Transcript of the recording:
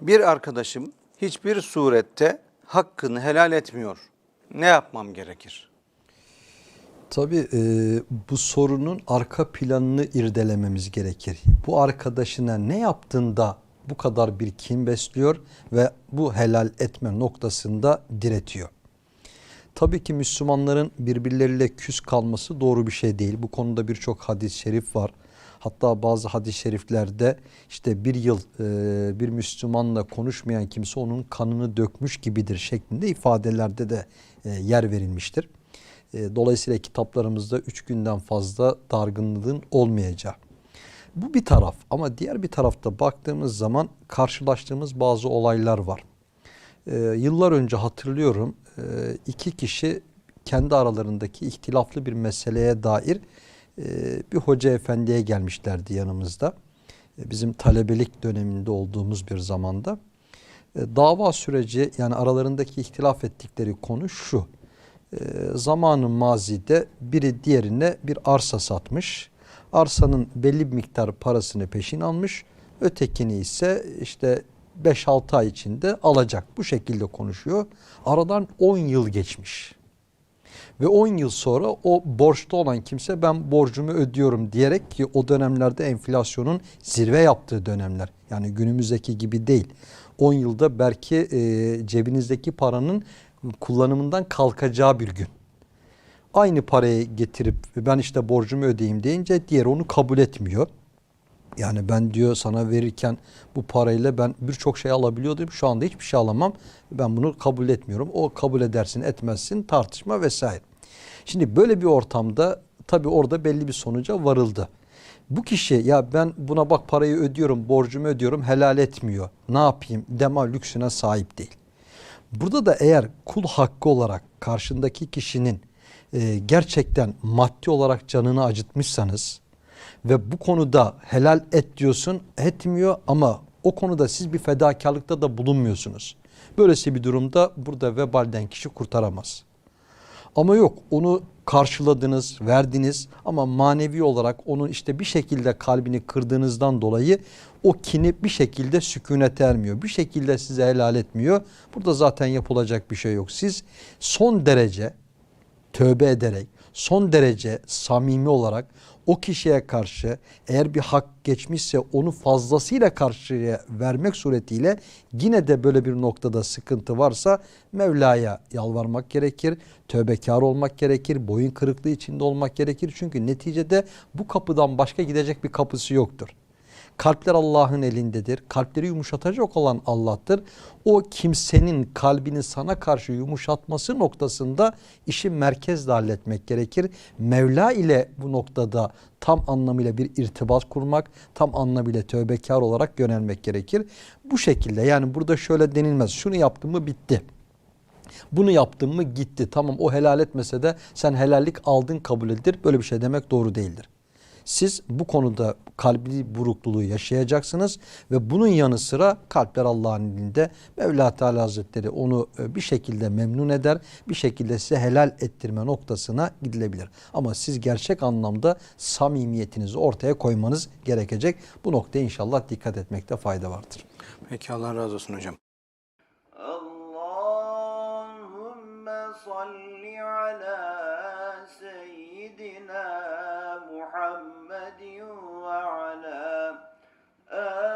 Bir arkadaşım hiçbir surette hakkını helal etmiyor. Ne yapmam gerekir? Tabii e, bu sorunun arka planını irdelememiz gerekir. Bu arkadaşına ne yaptığında bu kadar bir kin besliyor ve bu helal etme noktasında diretiyor. Tabii ki Müslümanların birbirleriyle küs kalması doğru bir şey değil. Bu konuda birçok hadis-i şerif var. Hatta bazı hadis-i şeriflerde işte bir yıl e, bir Müslümanla konuşmayan kimse onun kanını dökmüş gibidir şeklinde ifadelerde de e, yer verilmiştir. E, dolayısıyla kitaplarımızda üç günden fazla dargınlığın olmayacağı. Bu bir taraf ama diğer bir tarafta baktığımız zaman karşılaştığımız bazı olaylar var. Ee, yıllar önce hatırlıyorum e, iki kişi kendi aralarındaki ihtilaflı bir meseleye dair bir hoca efendiye gelmişlerdi yanımızda. E, bizim talebelik döneminde olduğumuz bir zamanda. E, dava süreci yani aralarındaki ihtilaf ettikleri konu şu. Zamanın mazide biri diğerine bir arsa satmış. Arsanın belli bir miktar parasını peşin almış. Ötekini ise işte 5-6 ay içinde alacak. Bu şekilde konuşuyor. Aradan 10 yıl geçmiş. Ve 10 yıl sonra o borçlu olan kimse ben borcumu ödüyorum diyerek ki o dönemlerde enflasyonun zirve yaptığı dönemler. Yani günümüzdeki gibi değil. 10 yılda belki e, cebinizdeki paranın kullanımından kalkacağı bir gün. Aynı parayı getirip ben işte borcumu ödeyeyim deyince diğer onu kabul etmiyor. Yani ben diyor sana verirken bu parayla ben birçok şey alabiliyordum. Şu anda hiçbir şey alamam. Ben bunu kabul etmiyorum. O kabul edersin etmezsin tartışma vesaire. Şimdi böyle bir ortamda tabii orada belli bir sonuca varıldı. Bu kişi ya ben buna bak parayı ödüyorum, borcumu ödüyorum helal etmiyor. Ne yapayım dema lüksüne sahip değil. Burada da eğer kul hakkı olarak karşındaki kişinin e, gerçekten maddi olarak canını acıtmışsanız ve bu konuda helal et diyorsun etmiyor ama o konuda siz bir fedakarlıkta da bulunmuyorsunuz. Böylesi bir durumda burada vebalden kişi kurtaramaz. Ama yok onu karşıladınız, verdiniz ama manevi olarak onun işte bir şekilde kalbini kırdığınızdan dolayı o kini bir şekilde sükunet ermiyor. Bir şekilde size helal etmiyor. Burada zaten yapılacak bir şey yok. Siz son derece tövbe ederek, son derece samimi olarak o kişiye karşı eğer bir hak geçmişse onu fazlasıyla karşıya vermek suretiyle yine de böyle bir noktada sıkıntı varsa Mevla'ya yalvarmak gerekir, tövbekar olmak gerekir, boyun kırıklığı içinde olmak gerekir. Çünkü neticede bu kapıdan başka gidecek bir kapısı yoktur. Kalpler Allah'ın elindedir. Kalpleri yumuşatacak olan Allah'tır. O kimsenin kalbini sana karşı yumuşatması noktasında işi merkezde halletmek gerekir. Mevla ile bu noktada tam anlamıyla bir irtibat kurmak, tam anlamıyla tövbekar olarak yönelmek gerekir. Bu şekilde yani burada şöyle denilmez. Şunu yaptım mı bitti. Bunu yaptın mı gitti. Tamam o helal etmese de sen helallik aldın kabul edilir. Böyle bir şey demek doğru değildir. Siz bu konuda kalbi burukluluğu yaşayacaksınız ve bunun yanı sıra kalpler Allah'ın elinde. Mevla Teala Hazretleri onu e, bir şekilde memnun eder, bir şekilde size helal ettirme noktasına gidilebilir. Ama siz gerçek anlamda samimiyetinizi ortaya koymanız gerekecek. Bu noktaya inşallah dikkat etmekte fayda vardır. Peki Allah razı olsun hocam. Allahümme salli على سيدنا محمد وعلى آله